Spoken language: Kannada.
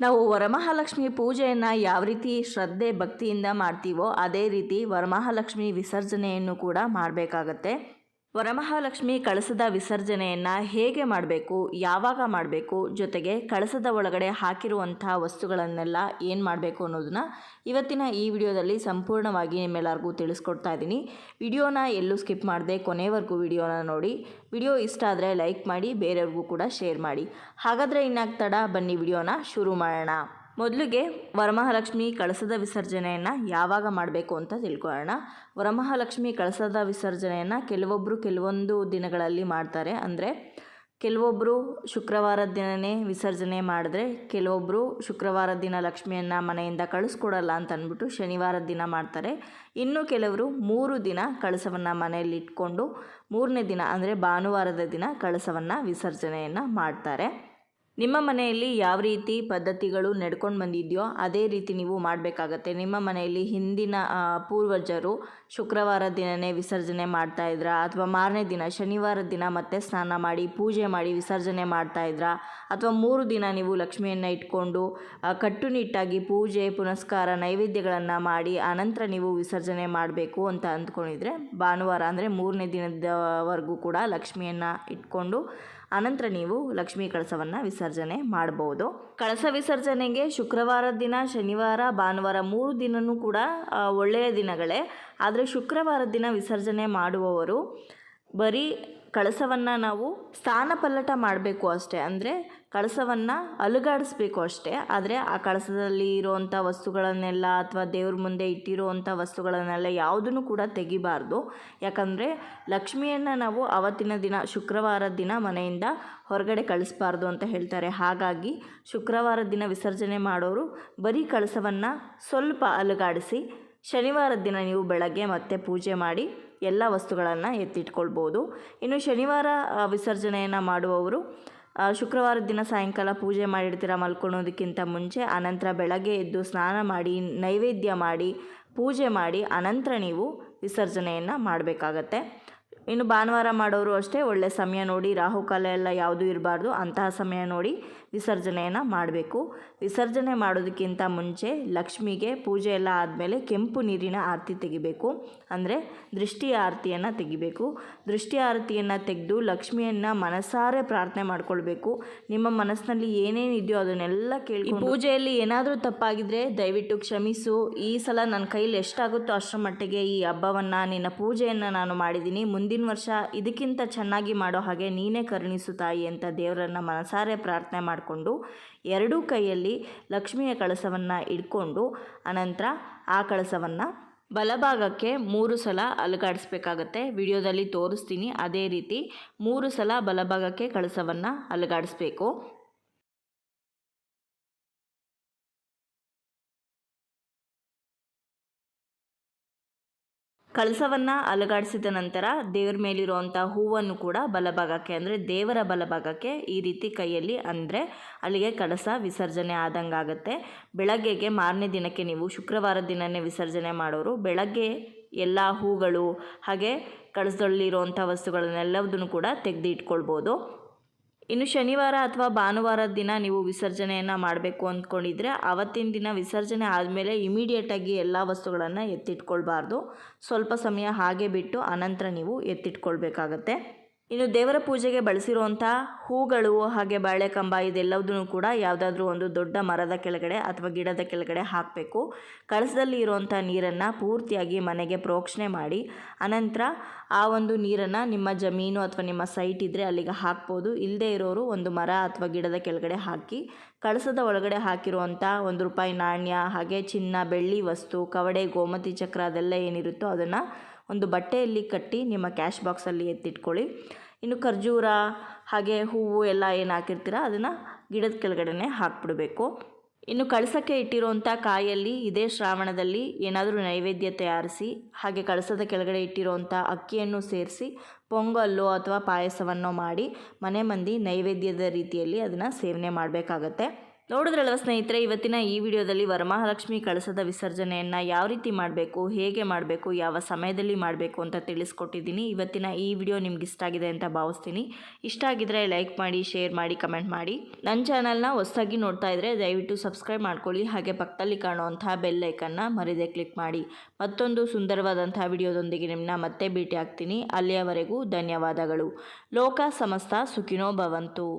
ನಾವು ವರಮಹಾಲಕ್ಷ್ಮಿ ಪೂಜೆಯನ್ನು ಯಾವ ರೀತಿ ಶ್ರದ್ಧೆ ಭಕ್ತಿಯಿಂದ ಮಾಡ್ತೀವೋ ಅದೇ ರೀತಿ ವರಮಹಾಲಕ್ಷ್ಮಿ ವಿಸರ್ಜನೆಯನ್ನು ಕೂಡ ಮಾಡಬೇಕಾಗತ್ತೆ. ವರಮಹಾಲಕ್ಷ್ಮಿ ಕಳಸದ ವಿಸರ್ಜನೆಯನ್ನು ಹೇಗೆ ಮಾಡಬೇಕು, ಯಾವಾಗ ಮಾಡಬೇಕು, ಜೊತೆಗೆ ಕಳಸದ ಒಳಗಡೆ ಹಾಕಿರುವಂಥ ವಸ್ತುಗಳನ್ನೆಲ್ಲ ಏನು ಮಾಡಬೇಕು ಅನ್ನೋದನ್ನ ಇವತ್ತಿನ ಈ ವಿಡಿಯೋದಲ್ಲಿ ಸಂಪೂರ್ಣವಾಗಿ ನಿಮ್ಮೆಲ್ಲರಿಗೂ ತಿಳಿಸ್ಕೊಡ್ತಾ ಇದ್ದೀನಿ. ವಿಡಿಯೋನ ಎಲ್ಲೂ ಸ್ಕಿಪ್ ಮಾಡದೆ ಕೊನೆವರೆಗೂ ವಿಡಿಯೋನ ನೋಡಿ. ವಿಡಿಯೋ ಇಷ್ಟ ಆದರೆ ಲೈಕ್ ಮಾಡಿ, ಬೇರೆಯವ್ರಿಗೂ ಕೂಡ ಶೇರ್ ಮಾಡಿ. ಹಾಗಾದರೆ ಇನ್ನಾಗ ತಡ, ಬನ್ನಿ ವಿಡಿಯೋನ ಶುರು ಮಾಡೋಣ. ಮೊದಲಿಗೆ ವರಮಹಾಲಕ್ಷ್ಮಿ ಕಳಸದ ವಿಸರ್ಜನೆಯನ್ನು ಯಾವಾಗ ಮಾಡಬೇಕು ಅಂತ ತಿಳ್ಕೊಳ್ಳೋಣ. ವರಮಹಾಲಕ್ಷ್ಮಿ ಕಳಸದ ವಿಸರ್ಜನೆಯನ್ನು ಕೆಲವೊಬ್ಬರು ಕೆಲವೊಂದು ದಿನಗಳಲ್ಲಿ ಮಾಡ್ತಾರೆ. ಅಂದರೆ ಕೆಲವೊಬ್ಬರು ಶುಕ್ರವಾರದ ದಿನವೇ ವಿಸರ್ಜನೆ ಮಾಡಿದ್ರೆ ಕೆಲವೊಬ್ಬರು ಶುಕ್ರವಾರದ ದಿನ ಲಕ್ಷ್ಮಿಯನ್ನು ಮನೆಯಿಂದ ಕಳಿಸ್ಕೊಡಲ್ಲ ಅಂತ ಅಂದ್ಬಿಟ್ಟು ಶನಿವಾರದ ದಿನ ಮಾಡ್ತಾರೆ. ಇನ್ನು ಕೆಲವರು ಮೂರು ದಿನ ಕಳಸವನ್ನು ಮನೆಯಲ್ಲಿ ಇಟ್ಕೊಂಡು ಮೂರನೇ ದಿನ ಅಂದರೆ ಭಾನುವಾರದ ದಿನ ಕಳಸವನ್ನು ವಿಸರ್ಜನೆಯನ್ನು ಮಾಡ್ತಾರೆ. ನಿಮ್ಮ ಮನೆಯಲ್ಲಿ ಯಾವ ರೀತಿ ಪದ್ಧತಿಗಳು ನಡ್ಕೊಂಡು ಬಂದಿದೆಯೋ ಅದೇ ರೀತಿ ನೀವು ಮಾಡಬೇಕಾಗತ್ತೆ. ನಿಮ್ಮ ಮನೆಯಲ್ಲಿ ಹಿಂದಿನ ಪೂರ್ವಜರು ಶುಕ್ರವಾರ ದಿನವೇ ವಿಸರ್ಜನೆ ಮಾಡ್ತಾ ಅಥವಾ ಮಾರನೇ ದಿನ ಶನಿವಾರ ದಿನ ಮತ್ತೆ ಸ್ನಾನ ಮಾಡಿ, ಪೂಜೆ ಮಾಡಿ ವಿಸರ್ಜನೆ ಮಾಡ್ತಾ ಅಥವಾ ಮೂರು ದಿನ ನೀವು ಲಕ್ಷ್ಮಿಯನ್ನು ಇಟ್ಕೊಂಡು ಕಟ್ಟುನಿಟ್ಟಾಗಿ ಪೂಜೆ, ಪುನಸ್ಕಾರ, ನೈವೇದ್ಯಗಳನ್ನು ಮಾಡಿ, ಆನಂತರ ನೀವು ವಿಸರ್ಜನೆ ಮಾಡಬೇಕು ಅಂತ ಅಂದ್ಕೊಂಡಿದ್ರೆ, ಭಾನುವಾರ ಅಂದರೆ ಮೂರನೇ ದಿನದವರೆಗೂ ಕೂಡ ಲಕ್ಷ್ಮಿಯನ್ನು ಇಟ್ಕೊಂಡು, ಆನಂತರ ನೀವು ಲಕ್ಷ್ಮೀ ಕಳಸವನ್ನು ವಿಸರ್ಜನೆ ಮಾಡ್ಬೋದು ಕಳಸ ವಿಸರ್ಜನೆಗೆ ಶುಕ್ರವಾರದ ದಿನ, ಶನಿವಾರ, ಭಾನುವಾರ ಮೂರು ದಿನವೂ ಕೂಡ ಒಳ್ಳೆಯ ದಿನಗಳೇ. ಆದರೆ ಶುಕ್ರವಾರದ ದಿನ ವಿಸರ್ಜನೆ ಮಾಡುವವರು ಬರೀ ಕಳಸವನ್ನು ನಾವು ಸ್ಥಾನ ಪಲ್ಲಟ ಮಾಡಬೇಕು ಅಷ್ಟೇ. ಅಂದರೆ ಕಳಸವನ್ನು ಅಲುಗಾಡಿಸ್ಬೇಕು ಅಷ್ಟೇ. ಆದರೆ ಆ ಕಳಸದಲ್ಲಿ ಇರೋವಂಥ ವಸ್ತುಗಳನ್ನೆಲ್ಲ ಅಥವಾ ದೇವ್ರ ಮುಂದೆ ಇಟ್ಟಿರುವಂಥ ವಸ್ತುಗಳನ್ನೆಲ್ಲ ಯಾವುದನ್ನು ಕೂಡ ತೆಗಿಬಾರ್ದು. ಯಾಕಂದರೆ ಲಕ್ಷ್ಮಿಯನ್ನು ನಾವು ಅವತ್ತಿನ ದಿನ, ಶುಕ್ರವಾರ ದಿನ ಮನೆಯಿಂದ ಹೊರಗಡೆ ಕಳಿಸ್ಬಾರ್ದು ಅಂತ ಹೇಳ್ತಾರೆ. ಹಾಗಾಗಿ ಶುಕ್ರವಾರ ದಿನ ವಿಸರ್ಜನೆ ಮಾಡೋರು ಬರೀ ಕಳಸವನ್ನು ಸ್ವಲ್ಪ ಅಲುಗಾಡಿಸಿ ಶನಿವಾರದ ದಿನ ನೀವು ಬೆಳಗ್ಗೆ ಮತ್ತೆ ಪೂಜೆ ಮಾಡಿ ಎಲ್ಲ ವಸ್ತುಗಳನ್ನು ಎತ್ತಿಟ್ಕೊಳ್ಬೋದು. ಇನ್ನು ಶನಿವಾರ ವಿಸರ್ಜನೆಯನ್ನು ಮಾಡುವವರು ಶುಕ್ರವಾರದ ದಿನ ಸಾಯಂಕಾಲ ಪೂಜೆ ಮಾಡಿರ್ತೀರ ಮಲ್ಕೊಳ್ಳೋದಕ್ಕಿಂತ ಮುಂಚೆ ಅನಂತರ ಬೆಳಗ್ಗೆ ಎದ್ದು ಸ್ನಾನ ಮಾಡಿ, ನೈವೇದ್ಯ ಮಾಡಿ, ಪೂಜೆ ಮಾಡಿ ಅನಂತರ ನೀವು ವಿಸರ್ಜನೆಯನ್ನು ಮಾಡಬೇಕಾಗತ್ತೆ. ಇನ್ನು ಭಾನುವಾರ ಮಾಡೋರು ಅಷ್ಟೇ ಒಳ್ಳೆಯ ಸಮಯ ನೋಡಿ ರಾಹುಕಾಲ ಎಲ್ಲ ಯಾವುದೂ ಇರಬಾರ್ದು, ಅಂತಹ ಸಮಯ ನೋಡಿ ವಿಸರ್ಜನೆಯನ್ನು ಮಾಡಬೇಕು. ವಿಸರ್ಜನೆ ಮಾಡೋದಕ್ಕಿಂತ ಮುಂಚೆ ಲಕ್ಷ್ಮಿಗೆ ಪೂಜೆ ಎಲ್ಲ ಆದಮೇಲೆ ಕೆಂಪು ನೀರಿನ ಆರತಿ ತೆಗಿಬೇಕು. ಅಂದರೆ ದೃಷ್ಟಿ ಆರತಿಯನ್ನು ತೆಗಿಬೇಕು. ದೃಷ್ಟಿ ಆರತಿಯನ್ನು ತೆಗೆದು ಲಕ್ಷ್ಮಿಯನ್ನು ಮನಸಾರೆ ಪ್ರಾರ್ಥನೆ ಮಾಡ್ಕೊಳ್ಬೇಕು. ನಿಮ್ಮ ಮನಸ್ಸಿನಲ್ಲಿ ಏನೇನಿದೆಯೋ ಅದನ್ನೆಲ್ಲ ಕೇಳಿ ಪೂಜೆಯಲ್ಲಿ ಏನಾದರೂ ತಪ್ಪಾಗಿದ್ರೆ ದಯವಿಟ್ಟು ಕ್ಷಮಿಸು. ಈ ಸಲ ನನ್ನ ಕೈಲಿ ಎಷ್ಟಾಗುತ್ತೋ ಅಷ್ಟರ ಮಟ್ಟಿಗೆ ಈ ಹಬ್ಬವನ್ನು, ನಿನ್ನ ಪೂಜೆಯನ್ನು ನಾನು ಮಾಡಿದ್ದೀನಿ. ಮುಂದಿನ ವರ್ಷ ಇದಕ್ಕಿಂತ ಚೆನ್ನಾಗಿ ಮಾಡೋ ಹಾಗೆ ನೀನೇ ಕರುಣಿಸು ತಾಯಿ ಅಂತ ದೇವರನ್ನು ಮನಸಾರೆ ಪ್ರಾರ್ಥನೆ ಮಾಡಿಕೊಂಡು ಎರಡೂ ಕೈಯಲ್ಲಿ ಲಕ್ಷ್ಮಿಯ ಕಳಸವನ್ನು ಇಟ್ಕೊಂಡು ಅನಂತರ ಆ ಕಳಸವನ್ನು ಬಲಭಾಗಕ್ಕೆ ಮೂರು ಸಲ ಅಲುಗಾಡಿಸ್ಬೇಕಾಗತ್ತೆ. ವಿಡಿಯೋದಲ್ಲಿ ತೋರಿಸ್ತೀನಿ. ಅದೇ ರೀತಿ ಮೂರು ಸಲ ಬಲಭಾಗಕ್ಕೆ ಕಳಸವನ್ನು ಅಲುಗಾಡಿಸ್ಬೇಕು. ಕಳಸವನ್ನು ಅಲುಗಾಡಿಸಿದ ನಂತರ ದೇವ್ರ ಮೇಲಿರುವಂಥ ಹೂವನ್ನು ಕೂಡ ಬಲಭಾಗಕ್ಕೆ ಅಂದರೆ ದೇವರ ಬಲಭಾಗಕ್ಕೆ ಈ ರೀತಿ ಕೈಯಲ್ಲಿ ಅಂದರೆ ಅಲ್ಲಿಗೆ ಕಳಸ ವಿಸರ್ಜನೆ ಆದಂಗೆ ಆಗುತ್ತೆ. ಬೆಳಗ್ಗೆಗೆ ಮಾರನೇ ದಿನಕ್ಕೆ ನೀವು ಶುಕ್ರವಾರ ದಿನವೇ ವಿಸರ್ಜನೆ ಮಾಡೋರು. ಬೆಳಗ್ಗೆ ಎಲ್ಲ ಹೂಗಳು ಹಾಗೆ ಕಳಸದಲ್ಲಿರುವಂಥ ವಸ್ತುಗಳನ್ನೆಲ್ಲದನ್ನು ಕೂಡ ತೆಗೆದು ಇಟ್ಕೊಳ್ಬೋದು ಇನ್ನು ಶನಿವಾರ ಅಥವಾ ಭಾನುವಾರದ ದಿನ ನೀವು ವಿಸರ್ಜನೆಯನ್ನು ಮಾಡಬೇಕು ಅಂದ್ಕೊಂಡಿದ್ರೆ ಅವತ್ತಿನ ದಿನ ವಿಸರ್ಜನೆ ಆದಮೇಲೆ ಇಮಿಡಿಯೇಟಾಗಿ ಎಲ್ಲ ವಸ್ತುಗಳನ್ನು ಎತ್ತಿಟ್ಕೊಳ್ಬಾರ್ದು. ಸ್ವಲ್ಪ ಸಮಯ ಹಾಗೆ ಬಿಟ್ಟು ಅನಂತರ ನೀವು ಎತ್ತಿಟ್ಕೊಳ್ಬೇಕಾಗತ್ತೆ. ಇನ್ನು ದೇವರ ಪೂಜೆಗೆ ಬಳಸಿರುವಂಥ ಹೂಗಳು ಹಾಗೆ ಬಾಳೆಕಂಬ ಇದೆಲ್ಲದನ್ನು ಕೂಡ ಯಾವುದಾದ್ರೂ ಒಂದು ದೊಡ್ಡ ಮರದ ಕೆಳಗಡೆ ಅಥವಾ ಗಿಡದ ಕೆಳಗಡೆ ಹಾಕಬೇಕು. ಕಳಸದಲ್ಲಿ ಇರುವಂಥ ನೀರನ್ನು ಪೂರ್ತಿಯಾಗಿ ಮನೆಗೆ ಪ್ರೋಕ್ಷಣೆ ಮಾಡಿ, ಅನಂತರ ಆ ಒಂದು ನೀರನ್ನು ನಿಮ್ಮ ಜಮೀನು ಅಥವಾ ನಿಮ್ಮ ಸೈಟ್ ಇದ್ದರೆ ಅಲ್ಲಿಗೆ ಹಾಕ್ಬೋದು. ಇಲ್ಲದೇ ಇರೋರು ಒಂದು ಮರ ಅಥವಾ ಗಿಡದ ಕೆಳಗಡೆ ಹಾಕಿ, ಕಳಸದ ಒಳಗಡೆ ಹಾಕಿರುವಂಥ ಒಂದು ರೂಪಾಯಿ ನಾಣ್ಯ ಹಾಗೆ ಚಿನ್ನ, ಬೆಳ್ಳಿ ವಸ್ತು, ಕವಡೆ, ಗೋಮತಿ ಚಕ್ರ ಅದೆಲ್ಲ ಏನಿರುತ್ತೋ ಅದನ್ನು ಒಂದು ಬಟ್ಟೆಯಲ್ಲಿ ಕಟ್ಟಿ ನಿಮ್ಮ ಕ್ಯಾಶ್ ಬಾಕ್ಸಲ್ಲಿ ಎತ್ತಿಟ್ಕೊಳ್ಳಿ. ಇನ್ನು ಖರ್ಜೂರ, ಹಾಗೆ ಹೂವು ಎಲ್ಲ ಏನು ಹಾಕಿರ್ತೀರ ಅದನ್ನು ಗಿಡದ ಕೆಳಗಡೆನೆ ಹಾಕ್ಬಿಡಬೇಕು. ಇನ್ನು ಕಳಸಕ್ಕೆ ಇಟ್ಟಿರುವಂಥ ಕಾಯಲ್ಲಿ ಇದೇ ಶ್ರಾವಣದಲ್ಲಿ ಏನಾದರೂ ನೈವೇದ್ಯ ತಯಾರಿಸಿ, ಹಾಗೆ ಕಳಸದ ಕೆಳಗಡೆ ಇಟ್ಟಿರುವಂಥ ಅಕ್ಕಿಯನ್ನು ಸೇರಿಸಿ, ಪೊಂಗಲ್ಲು ಅಥವಾ ಪಾಯಸವನ್ನು ಮಾಡಿ ಮನೆ ಮಂದಿ ನೈವೇದ್ಯದ ರೀತಿಯಲ್ಲಿ ಅದನ್ನು ಸೇವನೆ ಮಾಡಬೇಕಾಗತ್ತೆ. ನೋಡಿದ್ರಲ್ವ ಸ್ನೇಹಿತರೆ, ಇವತ್ತಿನ ಈ ವಿಡಿಯೋದಲ್ಲಿ ವರಮಹಾಲಕ್ಷ್ಮಿ ಕಳಸದ ವಿಸರ್ಜನೆಯನ್ನು ಯಾವ ರೀತಿ ಮಾಡಬೇಕು, ಹೇಗೆ ಮಾಡಬೇಕು, ಯಾವ ಸಮಯದಲ್ಲಿ ಮಾಡಬೇಕು ಅಂತ ತಿಳಿಸ್ಕೊಟ್ಟಿದ್ದೀನಿ. ಇವತ್ತಿನ ಈ ವಿಡಿಯೋ ನಿಮ್ಗೆ ಇಷ್ಟ ಆಗಿದೆ ಅಂತ ಭಾವಿಸ್ತೀನಿ. ಇಷ್ಟ ಆಗಿದ್ರೆ ಲೈಕ್ ಮಾಡಿ, ಶೇರ್ ಮಾಡಿ, ಕಮೆಂಟ್ ಮಾಡಿ. ನನ್ನ ಚಾನಲ್ನ ಹೊಸದಾಗಿ ನೋಡ್ತಾ ಇದ್ದರೆ ದಯವಿಟ್ಟು ಸಬ್ಸ್ಕ್ರೈಬ್ ಮಾಡ್ಕೊಳ್ಳಿ. ಹಾಗೆ ಪಕ್ಕದಲ್ಲಿ ಕಾಣುವಂತಹ ಬೆಲ್ ಐಕನ್ನ ಮರಿದೆ ಕ್ಲಿಕ್ ಮಾಡಿ. ಮತ್ತೊಂದು ಸುಂದರವಾದಂತಹ ವಿಡಿಯೋದೊಂದಿಗೆ ನಿಮ್ಮನ್ನ ಮತ್ತೆ ಭೇಟಿ ಆಗ್ತೀನಿ ಅಲ್ಲಿಯವರೆಗೂ ಧನ್ಯವಾದಗಳು. ಲೋಕ ಸಮಸ್ತ ಸುಖಿನೋ ಭವಂತು.